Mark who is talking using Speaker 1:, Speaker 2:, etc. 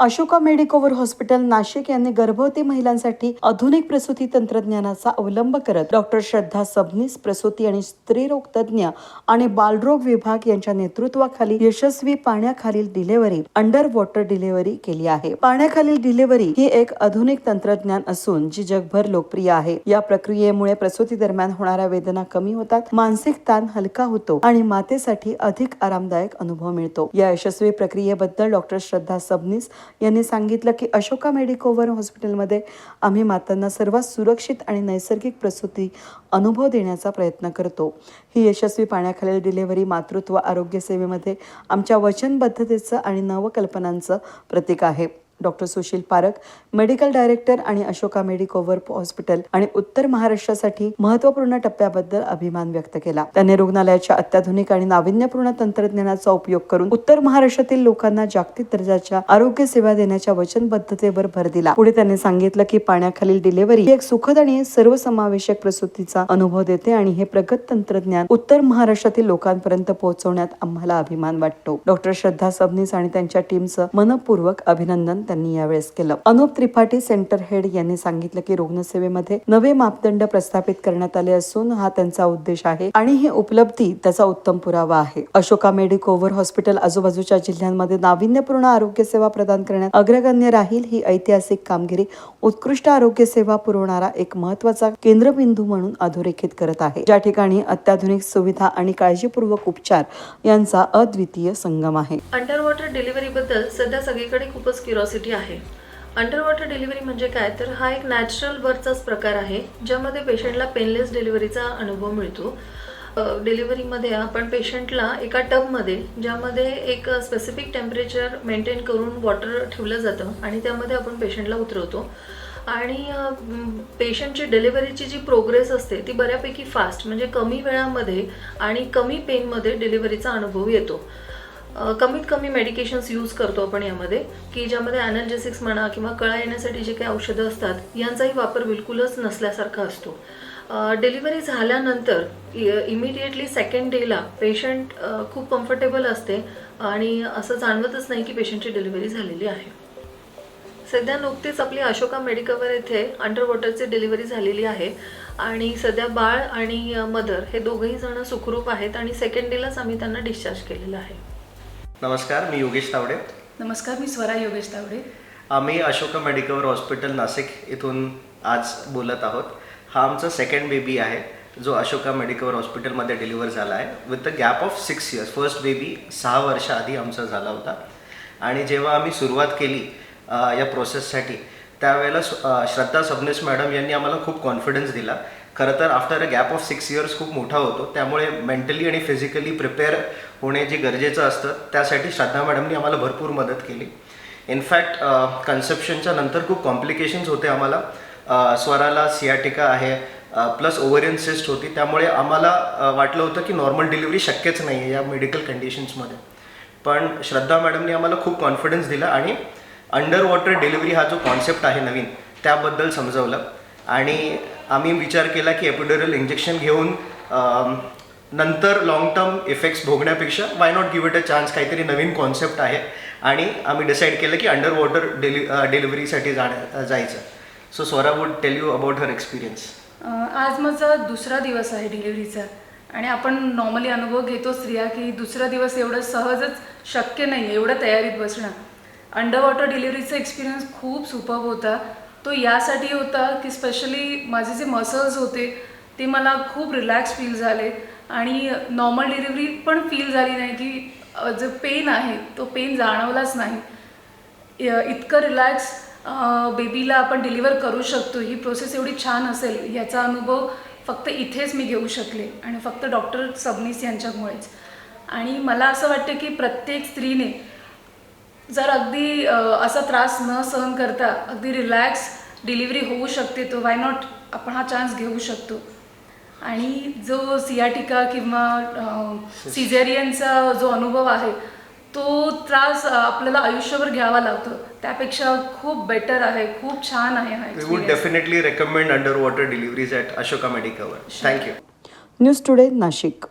Speaker 1: Ashoka मेडिकोवर hospital Nashik यांनी गर्भवती महिलांसाठी आधुनिक प्रसूती तंत्रज्ञानाचा अवलंब करत डॉक्टर श्रद्धा सबनीस प्रसूती आणि स्त्रीरोग तज्ज्ञ आणि बालरोग विभाग यांच्या नेतृत्वाखाली यशस्वी पाण्याखालील डिलेव्हरी अंडर वॉटर डिलेव्हरी केली आहे. पाण्याखालील डिलेव्हरी ही एक आधुनिक तंत्रज्ञान असून जी जगभर लोकप्रिय आहे. या प्रक्रियेमुळे प्रसूती दरम्यान होणाऱ्या वेदना कमी होतात मानसिक ताण हलका होतो आणि मातेसाठी अधिक आरामदायक अनुभव मिळतो. या यशस्वी प्रक्रियेबद्दल डॉक्टर श्रद्धा सबनीस यांनी सांगितलं की अशोका मेडिकोवर हॉस्पिटलमध्ये आम्ही मातांना सर्वात सुरक्षित आणि नैसर्गिक प्रसूती अनुभव देण्याचा प्रयत्न करतो. ही यशस्वी पाण्याखालील डिलेव्हरी मातृत्व आरोग्य सेवेमध्ये आमच्या वचनबद्धतेचं आणि नवकल्पनांचं प्रतीक आहे. Doctor Sushil Parakh medical director आणि अशोका मेडिकोवर हॉस्पिटल आणि उत्तर महाराष्ट्रासाठी महत्त्वपूर्ण टप्प्याबद्दल अभिमान व्यक्त केला. त्यांनी रुग्णालयाच्या अत्याधुनिक आणि नाविन्यपूर्ण तंत्रज्ञानाचा उपयोग करून उत्तर महाराष्ट्रातील लोकांना जागतिक दर्जाच्या आरोग्य सेवा देण्याच्या वचनबद्धतेवर भर दिला. पुढे त्यांनी सांगितलं की पाण्याखालील डिलिव्हरी ही एक सुखद आणि सर्वसमावेशक प्रसूतीचा अनुभव देते आणि हे प्रगत तंत्रज्ञान उत्तर महाराष्ट्रातील लोकांपर्यंत पोहोचवण्यात आम्हाला अभिमान वाटतो. डॉक्टर श्रद्धा सबनीस आणि त्यांच्या टीमचं मनपूर्वक अभिनंदन त्यांनी यावेळेस केलं. अनुप त्रिपाठी सेंटर हेड यांनी सांगितलं की रुग्णसेवेमध्ये नवे मापदंड प्रस्थापित करण्यात आले असून हा त्यांचा उद्देश आहे आणि ही उपलब्धी त्याचा उत्तम पुरावा आहे. अशोका मेडिकोवर हॉस्पिटल आजूबाजूच्या जिल्ह्यांमध्ये नाविन्यपूर्ण आरोग्य सेवा प्रदान करण्यात अग्रगण्य राहील ही ऐतिहासिक कामगिरी. उत्कृष्ट आरोग्य सेवा पुरवणारा एक महत्त्वाचा केंद्रबिंदू म्हणून अधोरेखित करत आहे. ज्या ठिकाणी अत्याधुनिक सुविधा आणि काळजीपूर्वक उपचार यांचा अद्वितीय संगम आहे.
Speaker 2: अंडर वॉटर डिलिव्हरीबद्दल सध्या सगळीकडे खूपच क्युरॉसिटी आहे. अंडर वॉटर डिलिव्हरी म्हणजे काय? तर हा एक नॅचरल बर्थचाच प्रकार आहे ज्यामध्ये पेशंटला पेनलेस डिलिव्हरीचा अनुभव मिळतो. डिलिव्हरीमध्ये आपण पेशंटला एका टबमध्ये ज्यामध्ये एक स्पेसिफिक टेम्परेचर मेंटेन करून वॉटर ठेवलं जातं आणि त्यामध्ये आपण पेशंटला उतरवतो. आणि पेशंटची डिलिव्हरीची जी प्रोग्रेस असते ती बऱ्यापैकी फास्ट म्हणजे कमी वेळामध्ये आणि कमी पेनमध्ये डिलिव्हरीचा अनुभव येतो. कमीत कमी मेडिकेशन्स यूज करतो आपण यामध्ये की ज्यामध्ये ॲनर्जेसिक्स म्हणा किंवा कळा येण्यासाठी जे काही औषधं असतात यांचाही वापर बिलकुलच नसल्यासारखा असतो. डिलिव्हरी झाल्यानंतर इमिडिएटली सेकंड डेला पेशंट खूप कम्फर्टेबल असते आणि असं जाणवतच नाही की पेशंटची डिलिव्हरी झालेली आहे. सध्या नुकतीच आपली अशोका मेडिकवर येथे अंडर वॉटरची डिलिव्हरी झालेली आहे आणि सध्या बाळ आणि मदर हे दोघंही जण सुखरूप आहेत आणि सेकंड डेलाच आम्ही त्यांना डिस्चार्ज केलेलं आहे.
Speaker 3: नमस्कार मी योगेश तावडे.
Speaker 4: नमस्कार मी स्वरा योगेश तावडे.
Speaker 3: आम्ही अशोका मेडिकल हॉस्पिटल नाशिक इथून आज बोलत आहोत. हा आमचा सेकंड बेबी आहे जो अशोका मेडिकल हॉस्पिटलमध्ये डिलिव्हर झाला आहे. With the gap of six years first baby सहा वर्ष आधी आमचा झाला होता. आणि जेव्हा आम्ही सुरुवात केली या प्रोसेससाठी त्यावेळेला श्रद्धा सबनेस मॅडम यांनी आम्हाला खूप कॉन्फिडन्स दिला खरं तर after a gap of six years खूप मोठा होतो. त्यामुळे मेंटली आणि फिजिकली प्रिपेअर होणे जे गरजेचं असतं त्यासाठी श्रद्धा मॅडमनी आम्हाला भरपूर मदत केली. इनफॅक्ट कन्सेप्शनच्या नंतर खूप कॉम्प्लिकेशन्स होते आम्हाला. स्वराला सियाटिका आहे प्लस ओव्हरियन सिस्ट होती. त्यामुळे आम्हाला वाटलं होतं की नॉर्मल डिलिव्हरी शक्यच नाही आहे या मेडिकल कंडिशन्समध्ये पण श्रद्धा मॅडमनी आम्हाला खूप कॉन्फिडन्स दिला आणि अंडर वॉटर डिलिव्हरी हा जो कॉन्सेप्ट आहे नवीन त्याबद्दल समजवलं. आणि आम्ही विचार केला की एपिडोरल इंजेक्शन घेऊन नंतर long term effects भोगण्यापेक्षा why not give it a chance काहीतरी नवीन कॉन्सेप्ट आहे. आणि आम्ही डिसाईड केलं की अंडर वॉटर डिलि डिलिव्हरीसाठी जाण्या जायचं. So Swara would tell you about her experience
Speaker 4: आज माझा दुसरा दिवस आहे डिलिव्हरीचा आणि आपण नॉर्मली अनुभव घेतो स्त्रिया की दुसरा दिवस एवढं सहजच शक्य नाही एवढं तयारीत बसणं. अंडर वॉटर डिलिव्हरीचा एक्सपिरियन्स खूप सुपब होता. तो यासाठी होता की स्पेशली माझे जे मसल्स होते ते मला खूप रिलॅक्स फील झाले. आणि नॉर्मल डिलिव्हरी पण फील झाली नाही की जो पेन आहे तो पेन जाणवलाच नाही. इतकं रिलॅक्स बेबीला आपण डिलिव्हर करू शकतो. ही प्रोसेस एवढी छान असेल याचा अनुभव फक्त इथेच मी घेऊ शकले आणि फक्त डॉक्टर सबनीस यांच्यामुळेच. आणि मला असं वाटतं की प्रत्येक स्त्रीने जर अगदी असा त्रास न सहन करता अगदी रिलॅक्स डिलिव्हरी होऊ शकते तो वाय नॉट आपण हा चान्स घेऊ शकतो. आणि जो सियाटिका किंवा सिझेरियनचा जो अनुभव आहे तो त्रास आपल्याला आयुष्यभर घ्यावा लागतो. त्यापेक्षा खूप बेटर आहे खूप छान आहे हा
Speaker 3: we would
Speaker 4: experience.
Speaker 3: Definitely recommend under water deliveries at Ashoka medical thank you
Speaker 1: news today Nashik